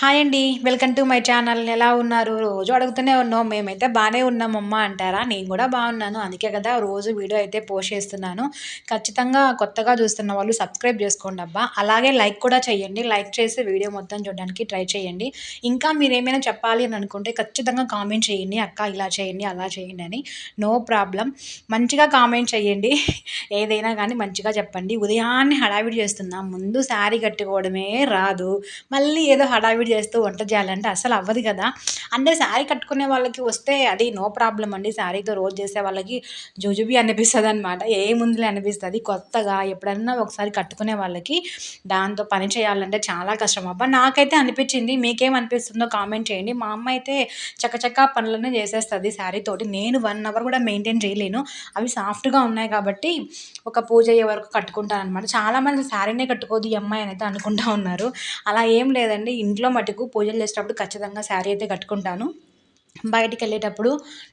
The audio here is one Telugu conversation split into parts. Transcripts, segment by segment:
హాయ్ అండి వెల్కమ్ టు మై ఛానల్. ఎలా ఉన్నారు? రోజు అడుగుతూనే ఉన్నాం మేమైతే బాగానే ఉన్నామమ్మా అంటారా? నేను కూడా బాగున్నాను. అందుకే కదా రోజు వీడియో అయితే పోస్ట్ చేస్తున్నాను. ఖచ్చితంగా కొత్తగా చూస్తున్న వాళ్ళు సబ్స్క్రైబ్ చేసుకోండి అబ్బా. అలాగే లైక్ కూడా చేయండి. లైక్ చేసి వీడియో మొత్తం చూడడానికి ట్రై చేయండి. ఇంకా మీరు ఏమైనా చెప్పాలి అని అనుకుంటే ఖచ్చితంగా కామెంట్ చేయండి. అక్క ఇలా చేయండి అలా చేయండి అని. No problem. మంచిగా కామెంట్ చేయండి. ఏదైనా కానీ మంచిగా చెప్పండి. ఉదయాన్నే హడావిడి చేస్తున్నాం. ముందు శారీ కట్టుకోవడమే రాదు. మళ్ళీ ఏదో హడావిడి హడావిడి చేస్తూ వంట చేయాలంటే అసలు అవ్వదు కదా. అంటే శారీ కట్టుకునే వాళ్ళకి వస్తే అది నో ప్రాబ్లం అండి. శారీతో రోజు చేసే వాళ్ళకి జుజుబి అనిపిస్తుంది అనమాట ఏ ముందులే అనిపిస్తుంది. కొత్తగా ఎప్పుడన్నా ఒకసారి కట్టుకునే వాళ్ళకి దాంతో పని చేయాలంటే చాలా కష్టం. అబ్బా నాకైతే అనిపించింది. మీకేం అనిపిస్తుందో కామెంట్ చేయండి. మా అమ్మ అయితే చక్కచక్క పనులన్నీ చేసేస్తుంది శారీతోటి నేను వన్ అవర్ కూడా మెయింటైన్ చేయలేను. అవి సాఫ్ట్గా ఉన్నాయి కాబట్టి ఒక పూజ అయ్యే వరకు కట్టుకుంటాను అనమాట చాలామంది శారీనే కట్టుకోదు ఈ అమ్మాయి అని అయితే అనుకుంటా ఉన్నారు. అలా ఏం లేదండి. ఇంట్లో మటుకు పూజలు చేసేటప్పుడు ఖచ్చితంగా శారీ అయితే కట్టుకుంటాను. బయటికి వెళ్ళేటప్పుడు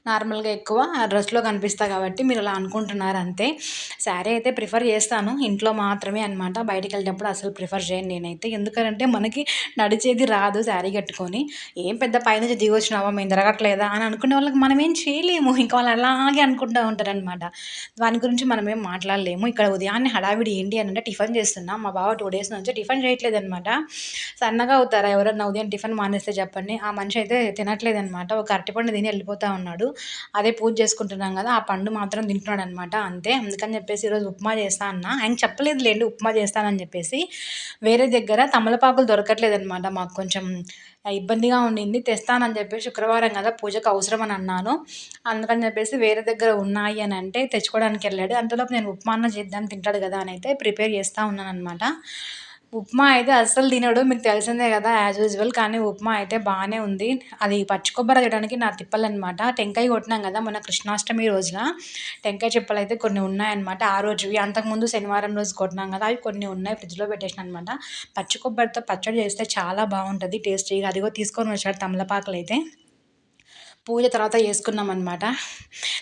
నార్మల్గా ఎక్కువ డ్రెస్లో కనిపిస్తా కాబట్టి మీరు అలా అనుకుంటున్నారు అంతే. శారీ అయితే ప్రిఫర్ చేస్తాను. ఇంట్లో మాత్రమే అనమాట బయటికి వెళ్ళేటప్పుడు అసలు ప్రిఫర్ చేయను నేనైతే. ఎందుకంటే మనకి నడిచేది రాదు శారీ కట్టుకొని. ఏం పెద్ద పైనుంచి దిగి వచ్చినావా? మేము తిరగట్లేదా? అని అనుకునే వాళ్ళకి మనం ఏం చేయలేము. ఇంకా వాళ్ళు అలాగే అనుకుంటూ ఉంటారనమాట దాని గురించి మనం ఏం మాట్లాడలేము. ఇక్కడ ఉదయాన్నే హడావిడి ఏంటి అని అంటే టిఫిన్ చేస్తున్నాం. మా బావ టూ డేస్ నుంచి టిఫిన్ చేయట్లేదు అనమాట సన్నగా అవుతారా ఎవరన్నా ఉదయం టిఫిన్ మానేస్తే చెప్పండి. ఆ మనిషి అయితే తినట్లేదు అనమాట ఒక అరటిపండు తిని వెళ్ళిపోతూ ఉన్నాడు. అదే పూజ చేసుకుంటున్నాం కదా ఆ పండు మాత్రం తింటున్నాడు అనమాట అంతే. అందుకని చెప్పేసి ఈరోజు ఉప్మా చేస్తా అన్న. ఆయన చెప్పలేదు లేండి ఉప్మా చేస్తానని చెప్పేసి. వేరే దగ్గర తమలపాకులు దొరకట్లేదు అనమాట మాకు కొంచెం ఇబ్బందిగా ఉండింది. తెస్తానని చెప్పి శుక్రవారం కదా పూజకు అవసరం అని అన్నాను. అందుకని చెప్పేసి వేరే దగ్గర ఉన్నాయి అని అంటే తెచ్చుకోవడానికి వెళ్ళాడు. అంతలోపు నేను ఉప్మా అన్న చేద్దాం తింటాడు కదా అని అయితే ప్రిపేర్ చేస్తూ ఉన్నాను అనమాట ఉప్మా అయితే అస్సలు తినడు. మీకు తెలిసిందే కదా యాజ్ యూజువల్ కానీ ఉప్మా అయితే బాగానే ఉంది. అది పచ్చి కొబ్బరి తినడానికి నా తిప్పలనమాట. టెంకాయ కొట్టినాం కదా మొన్న కృష్ణాష్టమి రోజున. టెంకాయ చిప్పలు అయితే కొన్ని ఉన్నాయన్నమాట. ఆ రోజువి అంతకుముందు శనివారం రోజు కొట్టినాం కదా అవి కొన్ని ఉన్నాయి ఫ్రిడ్జ్లో పెట్టేసిన అనమాట పచ్చి కొబ్బరితో పచ్చడి చేస్తే చాలా బాగుంటుంది టేస్టీగా. అదిగో తీసుకొని వచ్చాడు తమలపాకులు అయితే. పూజ తర్వాత వేసుకున్నాం అనమాట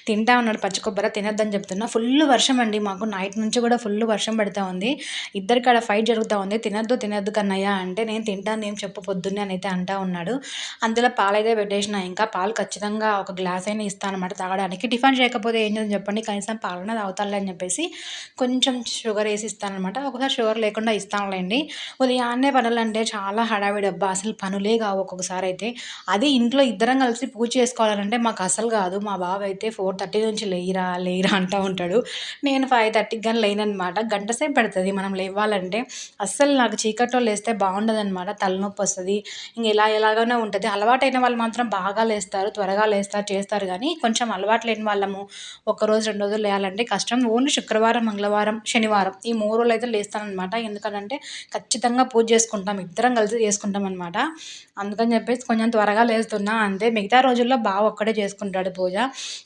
తింటా ఉన్నాడు పచ్చి కొబ్బరి తినద్దని చెప్తున్నా. ఫుల్ వర్షం అండి మాకు. నైట్ నుంచి కూడా ఫుల్ వర్షం పడుతూ ఉంది. ఇద్దరికి అక్కడ ఫైట్ జరుగుతూ ఉంది. తినద్దు తినద్దు కన్నయ్య అంటే నేను తింటాను ఏం చెప్పు పొద్దున్నే అని అయితే అంటా ఉన్నాడు. అందులో పాలైతే పెట్టేసిన. ఇంకా పాలు ఖచ్చితంగా ఒక గ్లాస్ అయినా ఇస్తాను అనమాట తాగడానికి. టిఫిన్ చేయకపోతే ఏం చేద్దాం చెప్పండి. కనీసం పాలన తాగుతాలే అని చెప్పేసి కొంచెం షుగర్ వేసి ఇస్తానమాట ఒకసారి షుగర్ లేకుండా ఇస్తానులేండి. ఉదయాన్నే పనులు అంటే చాలా హడావిడబ్బా అసలు పనులే కావు ఒక్కొక్కసారి అయితే. అది ఇంట్లో ఇద్దరం కలిసి పూజ చేసుకోవాలంటే మాకు అసలు కాదు. మా బాబు అయితే ఫోర్ థర్టీ నుంచి లేయిరా లేయిరా అంటూ ఉంటాడు. నేను ఫైవ్ థర్టీకి కానీ లేనమాట గంట సేపు పెడుతుంది మనం లేవాలంటే అస్సలు నాకు చీకట్లో లేస్తే బాగుండదు అనమాట తలనొప్పి వస్తుంది. ఇంక ఇలా ఎలాగనే ఉంటుంది. అలవాటైన వాళ్ళు మాత్రం బాగా లేస్తారు త్వరగా లేస్తారు చేస్తారు కానీ కొంచెం అలవాటు లేని వాళ్ళము ఒక రోజు రెండు రోజులు లేయాలంటే కష్టం. ఓన్లీ శుక్రవారం మంగళవారం శనివారం ఈ మూడు రోజులు అయితే లేస్తానమాట ఎందుకంటే ఖచ్చితంగా పూజ చేసుకుంటాం. ఇద్దరం కలిసి చేసుకుంటాం అనమాట అందుకని చెప్పేసి కొంచెం త్వరగా లేస్తున్నా. అంతే. మిగతా రోజుల్లో బాగా ఒక్కడే చేసుకుంటాడు పూజ.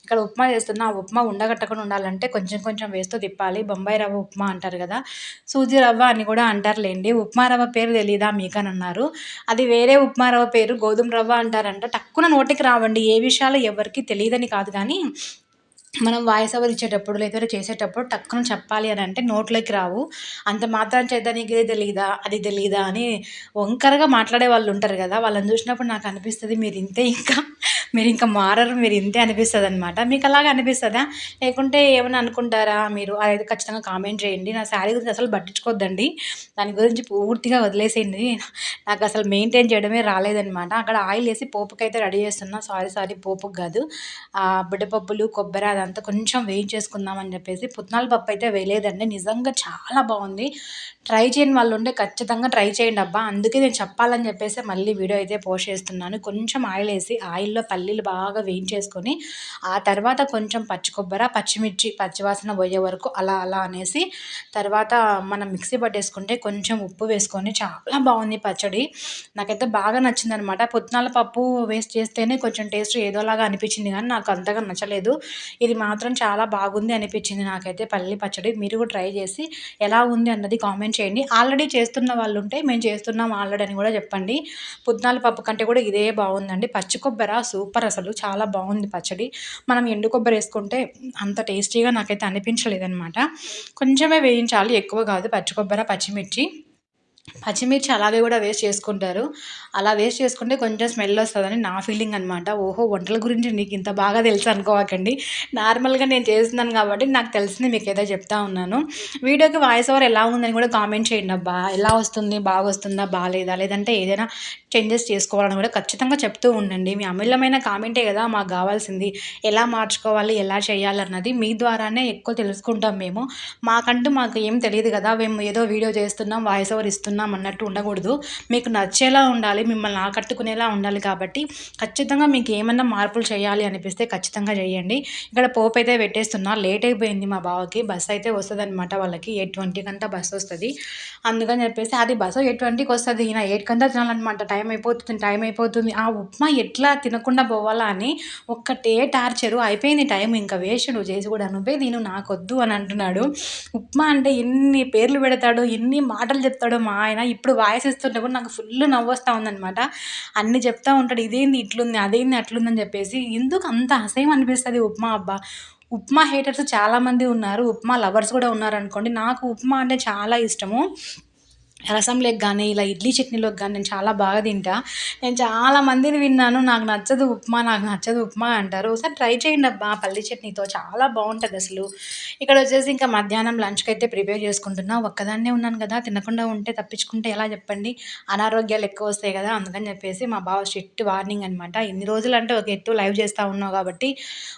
ఇక్కడ ఉప్మా చేస్తున్నా ఆ ఉప్మా ఉండగట్టకుండా ఉండాలంటే కొంచెం కొంచెం వేస్తూ తిప్పాలి. బొంబాయి రవ్వ ఉప్మా అంటారు కదా. సూజీ రవ్వ అని కూడా అంటారులేండి. ఉప్మా రవ్వ పేరు తెలీదా మీకని అన్నారు. అది వేరే ఉప్మా రవ్వ పేరు గోధుమ రవ్వ అంటారంట. టక్కున నోటికి రావండి. ఏ విషయాలు ఎవరికి తెలియదని కాదు కానీ మనం వాయిస్ ఓవర్ ఇచ్చేటప్పుడు లేదా చేసేటప్పుడు టక్కున చెప్పాలి అని అంటే నోట్లోకి రావు. అంత మాత్రం చేద్దా నీకు ఇది తెలియదా అది తెలియదా అని వంకరగా మాట్లాడే వాళ్ళు ఉంటారు కదా. వాళ్ళని చూసినప్పుడు నాకు అనిపిస్తుంది మీరు ఇంతే ఇంకా మీరు ఇంకా మారరు మీరు ఇంతే అనిపిస్తుంది అనమాట మీకు అలాగే అనిపిస్తుందా? లేకుంటే ఏమైనా అనుకుంటారా మీరు? అదైతే ఖచ్చితంగా కామెంట్ చేయండి. నా శారీ గురించి అసలు పట్టించుకోవద్దండి దాని గురించి పూర్తిగా వదిలేసేయండి. నాకు అసలు మెయింటైన్ చేయడమే రాలేదనమాట అక్కడ ఆయిల్ వేసి పోపుకైతే రెడీ చేస్తున్నా. సారీ సారీ పోపుకి కాదు. బిడ్డపప్పులు కొబ్బరి అదంతా కొంచెం వేయించేసుకుందామని చెప్పేసి పుట్నాల పప్పు అయితే వేయలేదండి. నిజంగా చాలా బాగుంది. ట్రై చేయని వాళ్ళు ఉంటే ఖచ్చితంగా ట్రై చేయండి అబ్బా. అందుకే నేను చెప్పాలని చెప్పేసి మళ్ళీ వీడియో అయితే పోస్ట్ చేస్తున్నాను. కొంచెం ఆయిల్ వేసి ఆయిల్లో పల్లీలు బాగా వేయించేసుకొని ఆ తర్వాత కొంచెం పచ్చి కొబ్బరి పచ్చిమిర్చి పచ్చివాసన పోయే వరకు అలా అలా అనేసి తర్వాత మనం మిక్సీ పట్టేసుకుంటే కొంచెం ఉప్పు వేసుకొని చాలా బాగుంది పచ్చడి. నాకైతే బాగా నచ్చింది అనమాట పుట్నాల పప్పు వేస్ట్ చేస్తేనే కొంచెం టేస్ట్ ఏదోలాగా అనిపించింది కానీ నాకు అంతగా నచ్చలేదు. ఇది మాత్రం చాలా బాగుంది అనిపించింది నాకైతే పల్లి పచ్చడి. మీరు కూడా ట్రై చేసి ఎలా ఉంది అన్నది కామెంట్ చేయండి. ఆల్రెడీ చేస్తున్న వాళ్ళు ఉంటే మేము చేస్తున్నాం ఆల్రెడీ అని కూడా చెప్పండి. పుట్నాల పప్పు కంటే కూడా ఇదే బాగుందండి. పచ్చి కొబ్బరి సూపర్ అసలు. చాలా బాగుంది పచ్చడి. మనం ఎండు కొబ్బరి వేసుకుంటే అంత టేస్టీగా నాకైతే అనిపించలేదన్నమాట. కొంచెమే వేయించాలి. ఎక్కువ కాదు. పచ్చి కొబ్బరి పచ్చిమిర్చి. పచ్చిమిర్చి అలాగే కూడా వేస్ట్ చేసుకుంటారు. అలా వేస్ట్ చేసుకుంటే కొంచెం స్మెల్ వస్తుందని నా ఫీలింగ్ అనమాట ఓహో వంటల గురించి నీకు ఇంత బాగా తెలుసు అనుకోవకండి. నార్మల్గా నేను చేస్తున్నాను కాబట్టి నాకు తెలిసింది మీకు ఏదో చెప్తా ఉన్నాను. వీడియోకి వాయిస్ ఓవర్ ఎలా ఉందని కూడా కామెంట్ చేయండి అబ్బా. ఎలా వస్తుంది బాగా వస్తుందా బాగాలేదా లేదంటే ఏదైనా చేంజెస్ చేసుకోవాలని కూడా ఖచ్చితంగా చెప్తూ ఉండండి. మీ అమూల్యమైన కామెంటే కదా మాకు కావాల్సింది. ఎలా మార్చుకోవాలి ఎలా చేయాలన్నది మీ ద్వారానే ఎక్కువ తెలుసుకుంటాం మేము. మాకంటూ మాకు ఏం తెలియదు కదా. మేము ఏదో వీడియో చేస్తున్నాం వాయిస్ ఓవర్ ఇస్తున్నాం అన్నట్టు ఉండకూడదు. మీకు నచ్చేలా ఉండాలి మిమ్మల్ని ఆకట్టుకునేలా ఉండాలి కాబట్టి ఖచ్చితంగా మీకు ఏమన్నా మార్పులు చేయాలి అనిపిస్తే ఖచ్చితంగా చేయండి. ఇక్కడ పోపు అయితే పెట్టేస్తున్నా లేట్ అయిపోయింది మా బావకి. బస్సు అయితే వస్తుంది అనమాట వాళ్ళకి. ఎయిట్ ట్వంటీ అంతా బస్సు వస్తుంది. అందుకని చెప్పేసి అది బస్సు ఎయిట్ ట్వంటీకి వస్తుంది. ఈయన ఎయిట్ కంతా తినాలన్నమాట. టైం అయిపోతుంది టైం అయిపోతుంది. ఆ ఉప్మా ఎట్లా తినకుండా పోవాలా అని ఒక్కటే టార్చరు. అయిపోయింది టైం. ఇంకా వేస్ట్. నువ్వు చేసి కూడా నువ్వే నేను నాకొద్దు అని అంటున్నాడు. ఉప్మా అంటే ఎన్ని పేర్లు పెడతాడో ఎన్ని మాటలు చెప్తాడో మా ఆయన ఇప్పుడు వాయిస్ ఇస్తుంటే కూడా నాకు ఫుల్ నవ్వు వస్తూ ఉందనమాట అన్ని చెప్తా ఉంటాడు ఇదేంది ఇట్లుంది అదేంది అట్లుందని చెప్పేసి. ఎందుకు అంత అసహ్యం అనిపిస్తుంది ఉప్మా అబ్బా. ఉప్మా హేటర్స్ చాలామంది ఉన్నారు ఉప్మా లవర్స్ కూడా ఉన్నారు అనుకోండి నాకు ఉప్మా అంటే చాలా ఇష్టము. రసంలోకి కానీ ఇలా ఇడ్లీ చట్నీలోకి కానీ నేను చాలా బాగా తింటా. నేను చాలా మందిని విన్నాను నాకు నచ్చదు ఉప్మా నాకు నచ్చదు ఉప్మా అంటారు. ఒకసారి ట్రై చేయండి అబ్బా పల్లి చట్నీతో చాలా బాగుంటుంది అసలు. ఇక్కడ వచ్చేసి ఇంకా మధ్యాహ్నం లంచ్కి అయితే ప్రిపేర్ చేసుకుంటున్నా. ఒక్కదాన్నే ఉన్నాను కదా తినకుండా ఉంటే తప్పించుకుంటే ఎలా చెప్పండి? అనారోగ్యాలు ఎక్కువ వస్తాయి కదా అందుకని చెప్పేసి మా బావ స్ట్రిక్ట్ వార్నింగ్ అనమాట ఎన్ని రోజులు అంటే ఒక ఎత్తు లైవ్ చేస్తూ ఉన్నావు కాబట్టి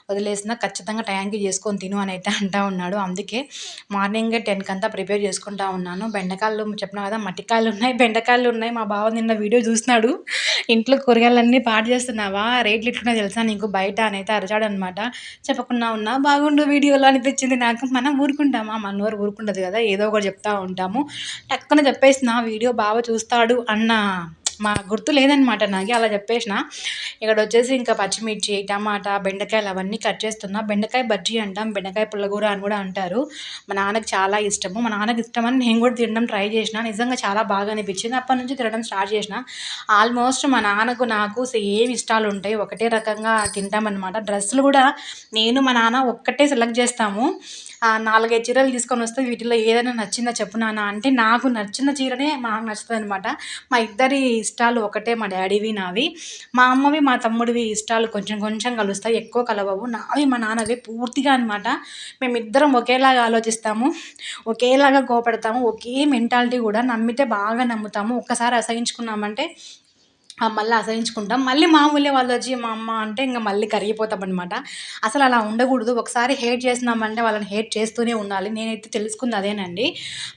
వదిలేసిన ఖచ్చితంగా టైంకి చేసుకొని తిను అని అయితే అంటా ఉన్నాడు. అందుకే మార్నింగ్ టెన్కి అంతా ప్రిపేర్ చేసుకుంటా ఉన్నాను. బెండకాయలు చెప్పిన కదా మట్టికాయలు ఉన్నాయి బెండకాయలు ఉన్నాయి మా బావ నిన్న వీడియో చూసినాడు. ఇంట్లో కూరగాయలన్నీ పాటు చేస్తున్నావా? రేట్లు ఇట్లున్నాయి తెలుసా నీకు? బయట అనైతే అరచాడు అనమాట చెప్పకుండా ఉన్నా బాగుండు వీడియోలో అనిపించింది నాకు. మనం ఊరుకుంటామా? మన ఊరు ఊరుకుంటుంది కదా ఏదో ఒకటి చెప్తా ఉంటాము. టక్కున చెప్పేసిన వీడియో బాగా చూస్తాడు అన్న. మా గుర్తు లేదనమాట నాకు అలా చెప్పేసిన. ఇక్కడ వచ్చేసి ఇంకా పచ్చిమిర్చి టమాటా బెండకాయలు అవన్నీ కట్ చేస్తున్నా. బెండకాయ బజ్జీ అంటాం బెండకాయ పుల్లగూర అని కూడా అంటారు. మా నాన్నకి చాలా ఇష్టము. మా నాన్నకి ఇష్టమని నేను కూడా తినడం ట్రై చేసిన. నిజంగా చాలా బాగా అనిపించింది. అప్పటి నుంచి తినడం స్టార్ట్ చేసిన. ఆల్మోస్ట్ మా నాన్నకు నాకు సేమ్ ఇష్టాలు ఉంటాయి. ఒకటే రకంగా తింటామన్నమాట. డ్రెస్సులు కూడా నేను మా నాన్న ఒక్కటే సెలెక్ట్ చేస్తాము. నాలుగైదు చీరలు తీసుకొని వస్తే వీటిలో ఏదైనా నచ్చిందా చెప్పు నాన్న అంటే నాకు నచ్చిన చీరనే మాకు నచ్చుతుంది అనమాట మా ఇద్దరి ఇష్టాలు ఒకటే మా డాడీవి నావి. మా అమ్మవి మా తమ్ముడివి ఇష్టాలు కొంచెం కొంచెం కలుస్తాయి ఎక్కువ కలవవు. నావి మా నాన్నవి పూర్తిగా అనమాట మేమిద్దరం ఒకేలాగా ఆలోచిస్తాము ఒకేలాగా కోపడతాము ఒకే మెంటాలిటీ కూడా నమ్మితే బాగా నమ్ముతాము. ఒక్కసారి అసహించుకున్నామంటే మళ్ళీ అసహించుకుంటాం మళ్ళీ మామూలే వాళ్ళు వచ్చి మా అమ్మ అంటే ఇంకా మళ్ళీ కరిగిపోతాం అనమాట అసలు అలా ఉండకూడదు. ఒకసారి హేట్ చేసినామంటే వాళ్ళని హేట్ చేస్తూనే ఉండాలి. నేనైతే తెలుసుకుంది అదేనండి.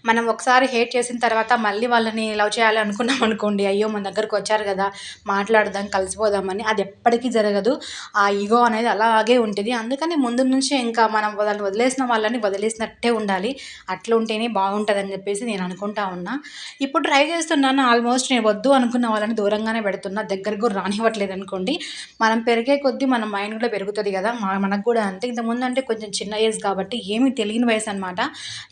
మనం ఒకసారి హేట్ చేసిన తర్వాత మళ్ళీ వాళ్ళని లవ్ చేయాలి అనుకున్నాం అనుకోండి అయ్యో మన దగ్గరకు వచ్చారు కదా మాట్లాడదాం కలిసిపోదామని. అది ఎప్పటికీ జరగదు. ఆ ఈగో అనేది అలాగే ఉంటుంది. అందుకని ముందు నుంచి ఇంకా మనం వాళ్ళని వదిలేసిన వాళ్ళని వదిలేసినట్టే ఉండాలి. అట్లా ఉంటేనే బాగుంటుంది అని చెప్పేసి నేను అనుకుంటా ఉన్నా. ఇప్పుడు ట్రై చేస్తున్నాను. ఆల్మోస్ట్ నేను వద్దు అనుకున్న వాళ్ళని దూరంగానే పెడుతున్నా దగ్గరకు రానివ్వట్లేదు అనుకోండి మనం పెరిగే కొద్దీ మన మైండ్ కూడా పెరుగుతుంది కదా. మనకు కూడా అంతే. ఇంతకుముందు అంటే కొంచెం చిన్న ఏజ్ కాబట్టి ఏమీ తెలియని వయసు అనమాట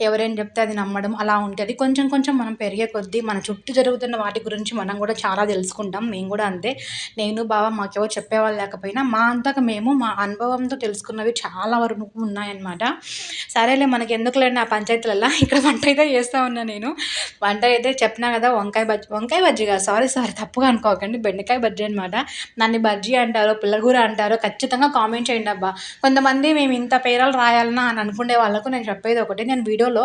ఎవరేం చెప్తే అది నమ్మడం అలా ఉంటుంది. కొంచెం కొంచెం మనం పెరిగే కొద్దీ మన చుట్టూ జరుగుతున్న వాటి గురించి మనం కూడా చాలా తెలుసుకుంటాం. మేము కూడా అంతే. నేను బాబా మాకెవరు చెప్పేవాళ్ళు లేకపోయినా మా అంతకు మేము మా అనుభవంతో తెలుసుకున్నవి చాలా వరకు ఉన్నాయన్నమాట. సరేలే మనకి ఎందుకు ఆ పంచాయతీలలో ఇక్కడ వంట అయితే చేస్తూ ఉన్నా నేను. వంట అయితే చెప్పినా కదా వంకాయ బజ్జి వంకాయ బజ్జిగా కాదు. సారీ సారీ తప్పుగా అనుకోకండి. అండి బెండకాయ బజ్జీ అనమాట దాన్ని బజ్జీ అంటారో పిల్లగూర అంటారో ఖచ్చితంగా కామెంట్ చేయండి అబ్బా. కొంతమంది మేము ఇంత పేరాలు రాయాలన్నా అని అనుకునే వాళ్ళకు నేను చెప్పేది ఒకటి. నేను వీడియోలో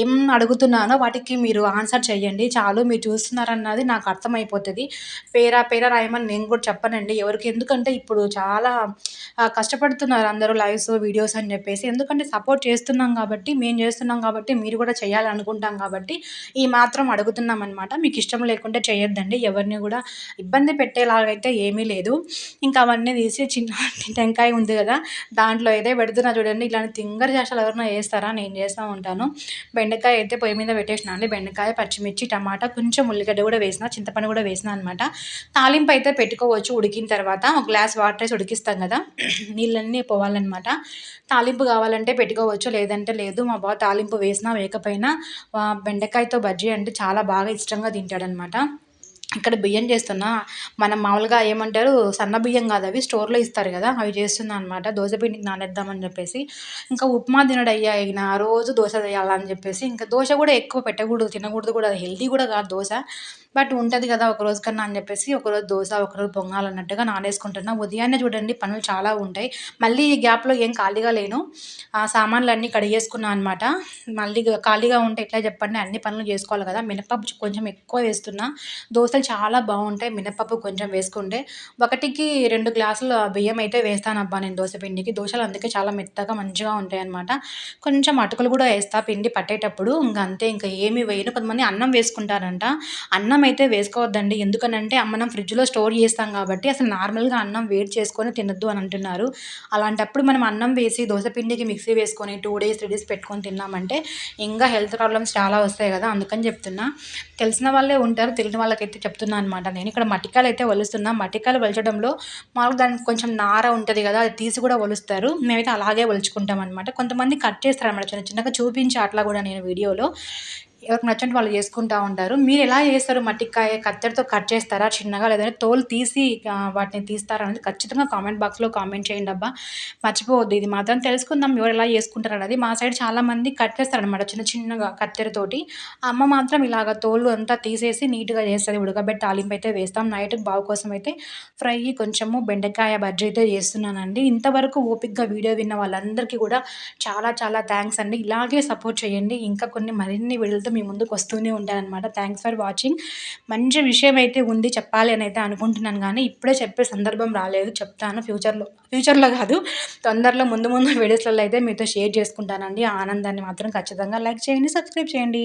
ఏం అడుగుతున్నానో వాటికి మీరు ఆన్సర్ చేయండి. చాలు మీరు చూస్తున్నారన్నది నాకు అర్థమైపోతుంది. పేరా పేరా రాయమని నేను కూడా చెప్పనండి. ఎవరికి ఎందుకంటే ఇప్పుడు చాలా కష్టపడుతున్నారు అందరూ లైవ్స్ వీడియోస్ అని చెప్పేసి. ఎందుకంటే సపోర్ట్ చేస్తున్నాం కాబట్టి మేము చేస్తున్నాం కాబట్టి మీరు కూడా చేయాలనుకుంటాం కాబట్టి ఈ మాత్రం అడుగుతున్నాం అనమాట మీకు ఇష్టం లేకుంటే చేయొద్దండి. ఎవరిని కూడా ఇబ్బంది పెట్టేలాగైతే ఏమీ లేదు. ఇంకా అవన్నీ తీసి చిన్న టెంకాయ ఉంది కదా దాంట్లో అయితే పెడుతున్నా చూడండి. ఇలాంటి తింగర చేష్టలు ఎవరైనా వేస్తారా నేను చేస్తూ ఉంటాను. బెండకాయ అయితే పొయ్యి మీద పెట్టేసిన అండి. బెండకాయ పచ్చిమిర్చి టమాటా కొంచెం ఉల్లిగడ్డ కూడా వేసిన చింతపండు కూడా వేసిన అనమాట తాలింపు అయితే పెట్టుకోవచ్చు ఉడికిన తర్వాత. ఒక గ్లాస్ వాటర్ వేసి ఉడికిస్తాం కదా నీళ్ళన్నీ పోవాలన్నమాట. తాలింపు కావాలంటే పెట్టుకోవచ్చు లేదంటే లేదు. మా బావ తాలింపు వేసినా వేయకపోయినా బెండకాయతో బజ్జీ అంటే చాలా బాగా ఇష్టంగా తింటాడనమాట ఇక్కడ బియ్యం చేస్తున్నా. మనం మామూలుగా ఏమంటారు సన్న బియ్యం కాదు అవి స్టోర్లో ఇస్తారు కదా అవి చేస్తున్నా అనమాట దోశ పిండికి నానేద్దామని చెప్పేసి. ఇంకా ఉప్మా తినడు అయ్యా రోజు దోశ వేయాలని చెప్పేసి. ఇంకా దోశ కూడా ఎక్కువ పెట్టకూడదు తినకూడదు కూడా. హెల్దీ కూడా కాదు దోశ. బట్ ఉంటుంది కదా ఒక రోజు కన్నా అని చెప్పేసి ఒకరోజు దోశ ఒకరోజు పొంగాల్ అన్నట్టుగా నానేసుకుంటున్నా. ఉదయాన్నే చూడండి పనులు చాలా ఉంటాయి. మళ్ళీ ఈ గ్యాప్లో ఏం ఖాళీగా లేను. ఆ సామాన్లు అన్నీ కడిగేసుకున్నాను అనమాట మళ్ళీ ఖాళీగా ఉంటే ఎట్లా చెప్పండి? అన్ని పనులు చేసుకోవాలి కదా. మినపప్పు కొంచెం ఎక్కువ వేస్తున్నా. అసలు చాలా బాగుంటాయి. మినపప్పు కొంచెం వేసుకుంటే ఒకటికి రెండు గ్లాసులు బియ్యం అయితే వేస్తాను అబ్బా నేను దోశ పిండికి. దోశలు అందుకే చాలా మెత్తగా మంచిగా ఉంటాయి అనమాట కొంచెం అటుకులు కూడా వేస్తా పిండి పట్టేటప్పుడు. ఇంకా అంతే ఇంకా ఏమి వేయను. కొంతమంది అన్నం వేసుకుంటారంట. అన్నం అయితే వేసుకోవద్దండి. ఎందుకనంటే మనం ఫ్రిడ్జ్లో స్టోర్ చేస్తాం కాబట్టి అసలు నార్మల్గా అన్నం వేడి చేసుకొని తినద్దు అని అంటున్నారు. అలాంటప్పుడు మనం అన్నం వేసి దోశ పిండికి మిక్సీ వేసుకొని టూ డేస్ త్రీ డేస్ పెట్టుకొని తిన్నామంటే ఇంకా హెల్త్ ప్రాబ్లమ్స్ చాలా వస్తాయి కదా. అందుకని చెప్తున్నా. తెలిసిన వాళ్ళే ఉంటారు. తెలియని వాళ్ళకైతే చెప్తున్నా అనమాట నేను ఇక్కడ మట్టికాయలు అయితే వలుస్తున్నా. మట్టికాయలు వలచడంలో మాకు దానికి కొంచెం నార ఉంటుంది కదా అది తీసి కూడా వలుస్తారు. మేమైతే అలాగే వలుచుకుంటాం అనమాట కొంతమంది కట్ చేస్తారు అనమాట చిన్న చిన్నగా చూపించి అట్లా కూడా నేను వీడియోలో. ఎవరికి నచ్చినట్టు వాళ్ళు చేసుకుంటూ ఉంటారు. మీరు ఎలా చేస్తారు? మట్టికాయ కత్తెరతో కట్ చేస్తారా? చిన్నగా లేదంటే తోలు తీసి వాటిని తీస్తారా అనేది ఖచ్చితంగా కామెంట్ బాక్స్లో కామెంట్ చేయండి అబ్బా. మర్చిపోవద్దు. ఇది మాత్రం తెలుసుకుందాం ఎవరు ఎలా చేసుకుంటారు అనేది మా సైడ్ చాలామంది కట్ చేస్తారనమాట చిన్న చిన్నగా కత్తెరతోటి అమ్మ మాత్రం ఇలాగ తోలు అంతా తీసేసి నీట్గా చేస్తుంది. ఉడకబెట్టి తాలింపు అయితే వేస్తాం. నైట్ బావు కోసం అయితే ఫ్రై కొంచెము బెండకాయ బజ్జీ అయితే చేస్తున్నానండి. ఇంతవరకు ఓపిక్గా వీడియో విన్న వాళ్ళందరికీ కూడా చాలా చాలా థ్యాంక్స్ అండి. ఇలాగే సపోర్ట్ చేయండి. ఇంకా కొన్ని మరిన్ని వీడియోలతో మీ ముందుకు వస్తూనే ఉంటానన్నమాట. థ్యాంక్స్ ఫర్ వాచింగ్ మంచి విషయం అయితే ఉంది చెప్పాలి అని అయితే అనుకుంటున్నాను కానీ ఇప్పుడే చెప్పే సందర్భం రాలేదు. చెప్తాను ఫ్యూచర్లో ఫ్యూచర్లో కాదు తొందరలో ముందు ముందు వీడియోస్లలో అయితే మీతో షేర్ చేసుకుంటానండి. ఆనందాన్ని మాత్రం ఖచ్చితంగా లైక్ చేయండి సబ్స్క్రైబ్ చేయండి.